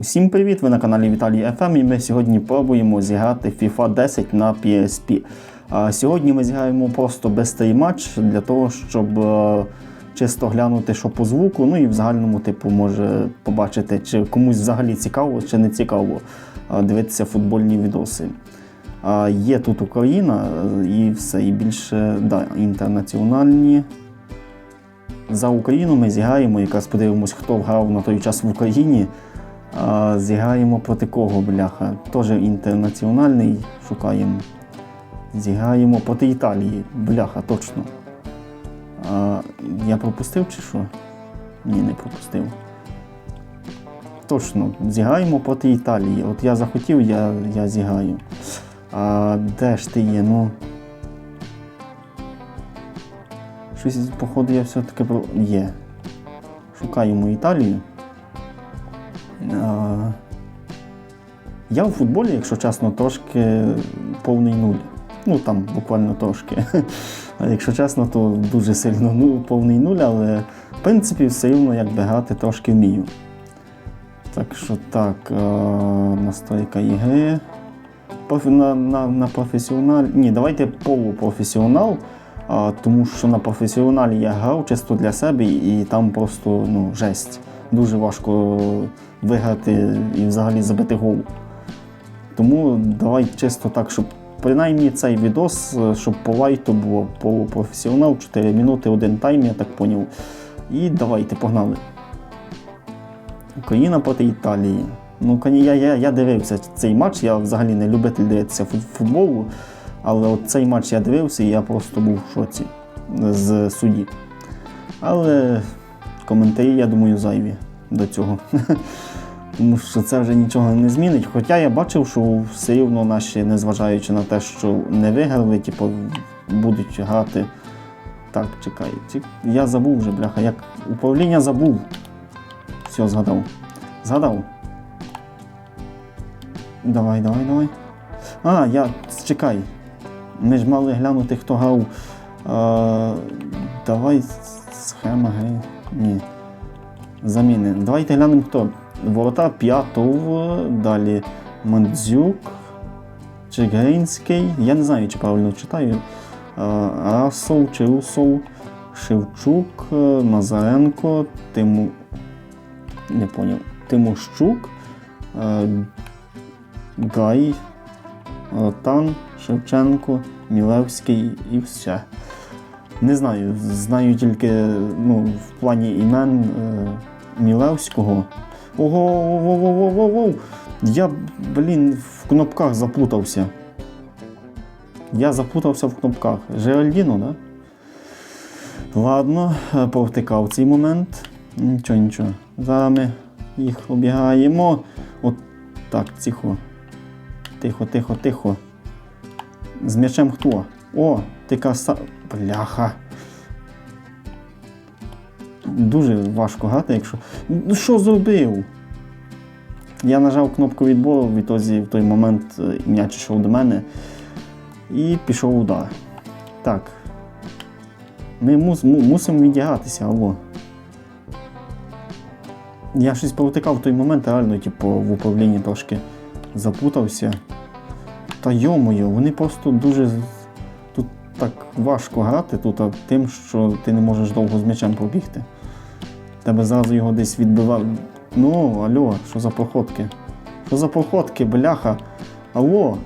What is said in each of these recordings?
Всім привіт! Ви на каналі Віталій FM і ми сьогодні пробуємо зіграти FIFA 10 на PSP. Сьогодні ми зіграємо просто бестрий матч для того, щоб е, чисто глянути, що по звуку, ну і в загальному, типу, може побачити, чи комусь взагалі цікаво, чи не цікаво дивитися футбольні відоси. Є тут Україна і все, і більше да, інтернаціональні. За Україну ми зіграємо, якраз подивимось, хто грав на той час в Україні. А, зіграємо проти кого, бляха. Теж інтернаціональний шукаємо. Зіграємо проти Італії, бляха, точно. А, я пропустив чи що? Ні, не пропустив. Точно, зіграємо проти Італії. От я захотів, я, я зіграю. А де ж ти є? Ну. Щось, походу, я все-таки про- є. Шукаємо Італію. Я у футболі, якщо чесно, трошки повний нуль. Ну там буквально трошки. А якщо чесно, то дуже сильно ну, повний нуль, але в принципі все рівно якби грати трошки вмію. Так що так, настройка ігри. На, на, на професіонал. Ні, давайте полупрофесіонал. Тому що на професіоналі я грав чисто для себе, і там просто ну, жесть. Дуже важко виграти і взагалі забити гол. Тому давай чисто так, щоб принаймні цей відос, е, щоб по лайту було полупрофесіонал, 4 минути, один тайм, я так поняв. І давайте, погнали. Україна проти Італії. Ну, я, я, я дивився цей матч, я взагалі не любитель дивитися фут- футболу, але от цей матч я дивився і я просто був в шоці з судді. Але коментарі, я думаю, зайві до цього. Тому що це вже нічого не змінить. Хоча я бачив, що все рівно наші, незважаючи на те, що не виграли, типу, будуть грати. Так, чекай. Я забув вже, бляха, як управління забув. Все, згадав. Згадав. Давай, давай, давай. А, я. Чекай. Ми ж мали глянути, хто грав. А, давай схема гри. Ні. Заміни. Давайте глянемо хто. Ворота П'ятов, далі Мандзюк, Чигринський. Я не знаю, чи правильно читаю. Расов, Чирусов, Шевчук, Назаренко, Тиму. Не поняв. Тимощук, е, Гай, Ротан, Шевченко, Мілевський і все. Не знаю, знаю тільки ну, в плані імен е, Мілевського. Ого, ого, ого, ого, ого. Я, блін, в кнопках заплутався. Я заплутався в кнопках. Жеральдіно, да? Ладно, е, повтикав цей момент. Нічого, нічого. Зараз ми їх обігаємо. От так, тихо. Тихо, тихо, тихо. З м'ячем хто? О, ти краса. Бляха. Дуже важко грати, якщо. Ну що зробив? Я нажав кнопку відбору, відтоді в той момент е, м'яч йшов до мене і пішов удар. Так. Ми мус, мусимо відігратися, алло. Я щось повтикав в той момент, реально, типу, в управлінні трошки запутався. Та йомою, вони просто дуже. Так важко грати тут, тим, що ти не можеш довго з м'ячем побігти. Тебе зразу його десь відбивав. Ну, алло, що за проходки? Що за проходки, бляха? Алло.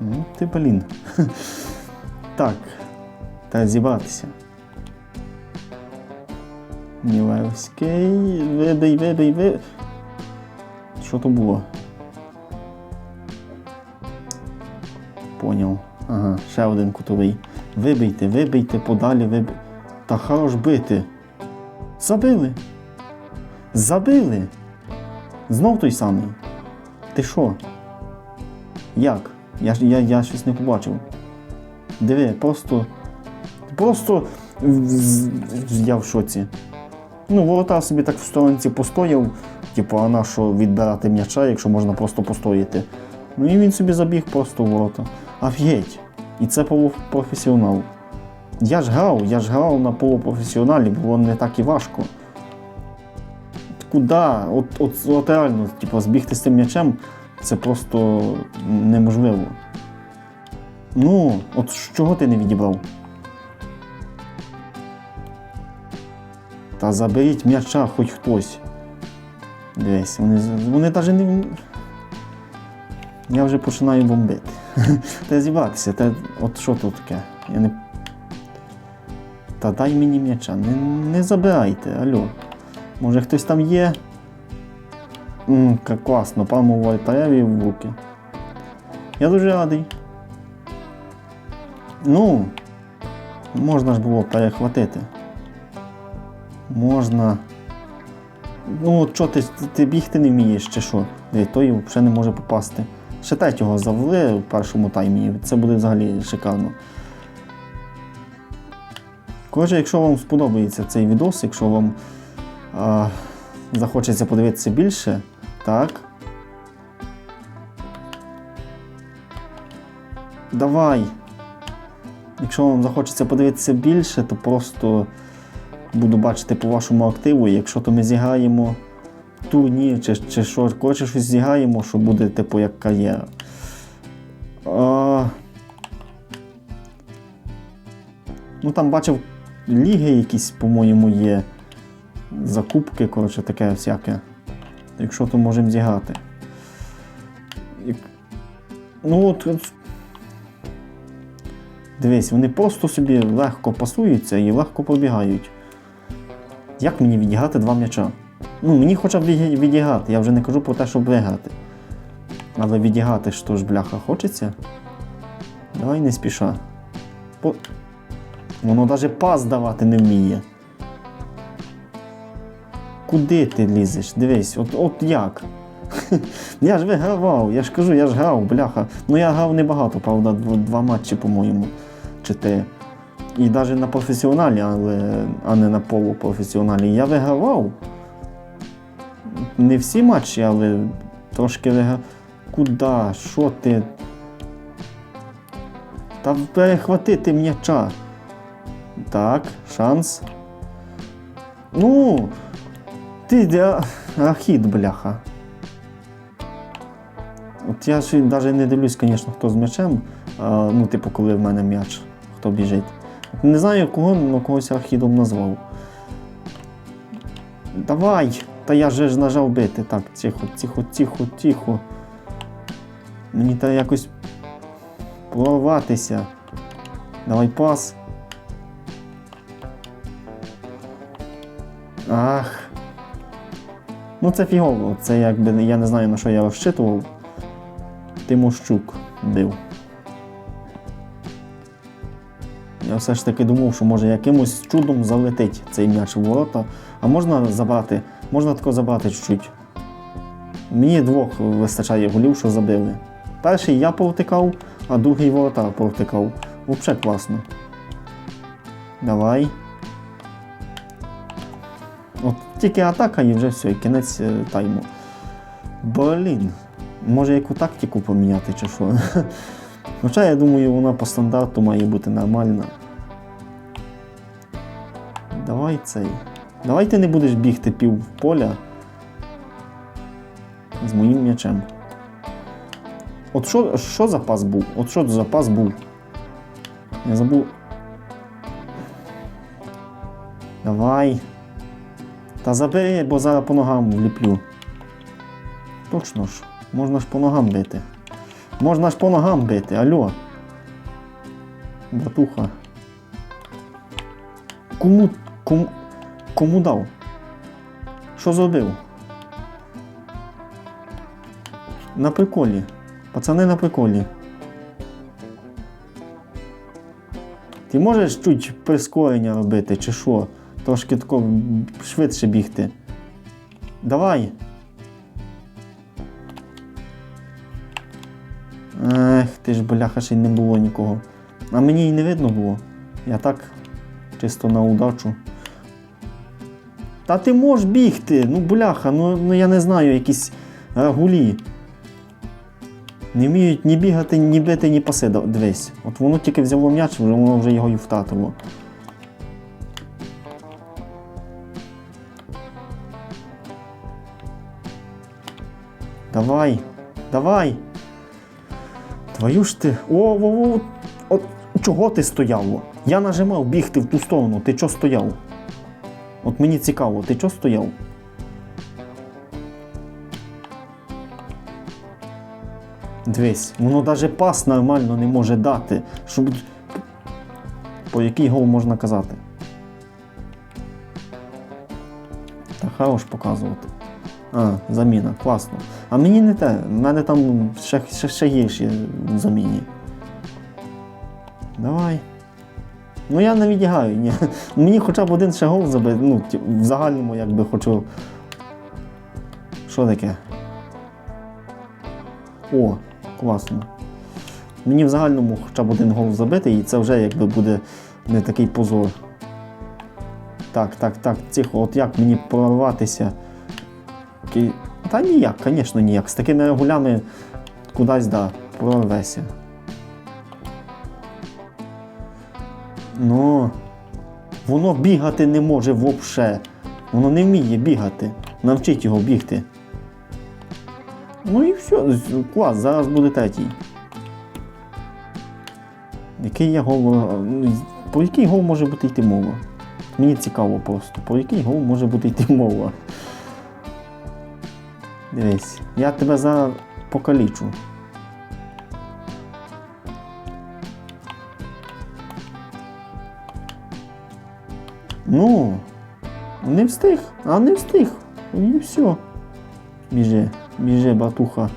Ну, ти блін. Так. Треба зібратися. Мілевський. Вибий, вибий, вибий. Що то було? Поняв. Ага, ще один кутовий. Вибийте, вибийте, подалі, вибий. Та хорош бити. Забили. Забили. Знов той самий. Ти що? Як? Я, я, я щось не побачив. Диви, просто. Просто я в шоці. Ну, ворота собі так в сторонці постояв, типу, а на що відбирати м'яча, якщо можна просто постояти. Ну і він собі забіг просто в ворота. Офігеть. І це полупрофесіонал. Я ж грав, я ж грав на полупрофесіоналі, було не так і важко. куди? От, от, от реально, типу, збігти з цим м'ячем це просто неможливо. Ну, от чого ти не відібрав? Та заберіть м'яча хоч хтось. Дивись, вони, вони навіть не. Я вже починаю бомбити. Та зібратися, та от що тут таке? Я не. Та дай мені м'яча, не, не забирайте, алло. Може хтось там є? Ммм, класно, паму Вольтареві в руки. Я дуже радий. Ну, можна ж було перехватити. Можна. Ну, от що ти, ти бігти не вмієш чи що? Диви, той взагалі не може попасти. Ще третього завели в першому таймі, це буде взагалі шикарно. Коротше, якщо вам сподобається цей відос, якщо вам а, захочеться подивитися більше, так. Давай. Якщо вам захочеться подивитися більше, то просто буду бачити по вашому активу. Якщо то ми зіграємо турнір чи, чи що, коротше щось зіграємо, що буде типу як кар'єра. А... Ну там бачив ліги якісь, по-моєму, є. Закупки, коротше, таке всяке. Якщо то можемо зіграти. Як... Ну от... Дивись, вони просто собі легко пасуються і легко побігають. Як мені відіграти два м'яча? Ну, мені хоча б віді- відіграти, я вже не кажу про те, щоб виграти. Але відіграти що ж, бляха, хочеться? Давай не спіша. По... Воно навіть пас давати не вміє. Куди ти лізеш? Дивись, от, от як? я ж вигравав, я ж кажу, я ж грав, бляха. Ну я грав небагато, правда, дв- два матчі, по-моєму, чи ти. І навіть на професіоналі, але, а не на полупрофесіоналі. Я вигравав. Не всі матчі, але трошки виграв. Куда? Що ти? Та перехватити м'яча. Так, шанс. Ну, ти де ахід, бляха. От я ж навіть не дивлюсь, звісно, хто з м'ячем. Ну, типу, коли в мене м'яч, хто біжить. Не знаю кого, але когось архідом назвав. Давай! Та я же ж нажав бити. Так, тихо, тихо, тихо, тихо. Мені треба якось прорватися. Давай пас. Ах. Ну це фігово. Це якби я не знаю на що я розчитував. Тимощук бив. Я все ж таки думав, що може якимось чудом залетить цей м'яч в ворота. А можна забрати, можна тако забрати чуть-чуть. Мені двох вистачає голів, що забили. Перший я повтикав, а другий воротар повтикав. Взагалі класно. Давай. От тільки атака і вже все, і кінець е, тайму. Блін. Може яку тактику поміняти чи що? Хоча я думаю, вона по стандарту має бути нормальна. Давай цей. Давай ти не будеш бігти пів поля з моїм м'ячем. От що, що за пас був? От що за пас був? Я забув. Давай. Та забери, бо зараз по ногам вліплю. Точно ж, можна ж по ногам бити. Можна ж по ногам бити, алло. Братуха. Кому, кому, кому дав? Що зробив? На приколі. Пацани на приколі. Ти можеш чуть прискорення робити, чи що? Трошки тако швидше бігти. Давай. Ех, ти ж бляха ще й не було нікого. А мені й не видно було. Я так чисто на удачу. Та ти можеш бігти, ну бляха, ну, ну я не знаю, якісь рагулі. Не вміють ні бігати, ні бити, ні паси. Дивись. От воно тільки взяло м'яч, воно вже його і втратило. Давай, давай. Твою ж ти. О, о, о, от чого ти стояв? Я нажимав бігти в ту сторону. Ти чого стояв? От мені цікаво, ти чого стояв? Дивись, воно навіть пас нормально не може дати. Щоб... По який гол можна казати? Та хорош показувати. А, заміна, класно. А мені не те, в мене там ще, ще, ще гірші заміні. Давай. Ну я не відігаю, ні. Мені хоча б один ще гол забити. Ну, в загальному якби хочу. Що таке? О, класно. Мені в загальному хоча б один гол забити, і це вже якби буде не такий позор. Так, так, так, тихо, от як мені прорватися? Та ніяк, звісно, ніяк. З такими гулями кудись да, прорвешся. Ну, воно бігати не може взагалі. Воно не вміє бігати. Навчіть його бігти. Ну і все, клас, зараз буде третій. Який є гол? е, ну, По який гол може бути йти мова? Мені цікаво просто, по який гол може бути йти мова. Дивись, я тебе зараз покалічу. Ну, не встиг, а не встиг. І все. Біжи, біжи, батуха.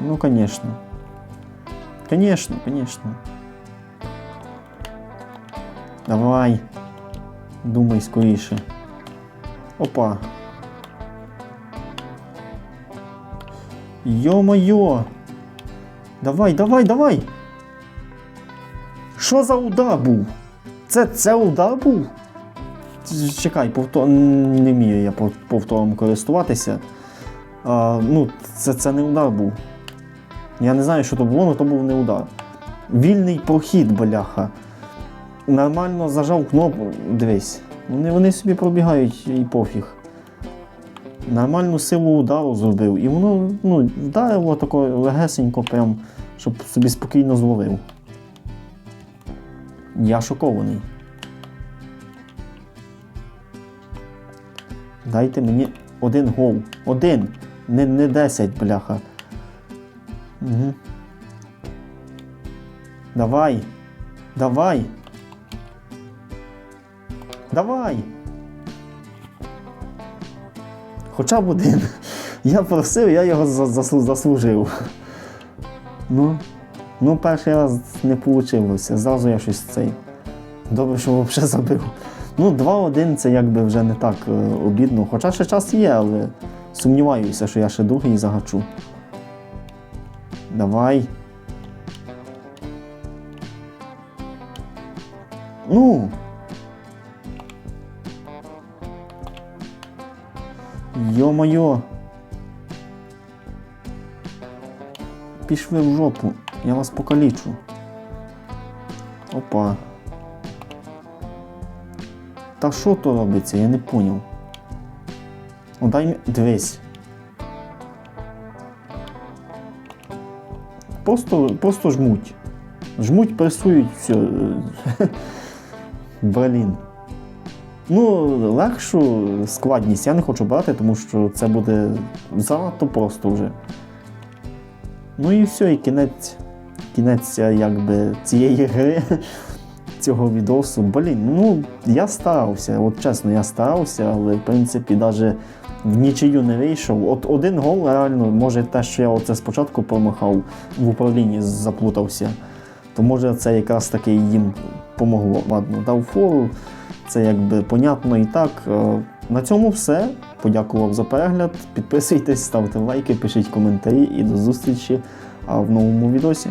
Ну, конечно. Конечно, конечно. Давай. Думай скоріше. Опа. Йо-моє! Давай, давай, давай! Що за удар був? Це, це удар був? Чекай, повтор... не вмію я пов- повтором користуватися. А, ну, це, це не удар був. Я не знаю, що то було, але то був не удар. Вільний прохід, бляха. Нормально зажав кнопку. Дивись. Вони, вони собі пробігають і пофіг. Нормальну силу удару зробив. І воно ну, вдарило тако легесенько, прям, щоб собі спокійно зловив. Я шокований. Дайте мені один гол. Один. Не, не 10, бляха. Угу. Давай. Давай. Давай. Хоча б один. Я просив, я його заслужив. Ну, ну, перший раз не вийшло. Зразу я щось цей. Добре, що взагалі забив. Ну, 2-1 це якби вже не так е, обідно. Хоча ще час є, але сумніваюся, що я ще другий загачу. Давай. Ну. Йо-моє. Пішли в жопу. Я вас покалічу. Опа. Та що то робиться? Я не поняв. О, дай. Дивись. Просто, просто жмуть. Жмуть, пресують, все. Блін. Ну, легшу складність я не хочу брати, тому що це буде занадто просто вже. Ну і все, і кінець, кінець якби, цієї гри, цього відосу. Блін, ну я старався, от чесно, я старався, але в принципі навіть в нічию не вийшов. От один гол реально, може те, що я оце спочатку промахав в управлінні, заплутався, то може це якраз таки їм помогло. Ладно, дав фору, це якби понятно і так. Е, На цьому все. Подякував за перегляд. Підписуйтесь, ставте лайки, пишіть коментарі і до зустрічі в новому відосі.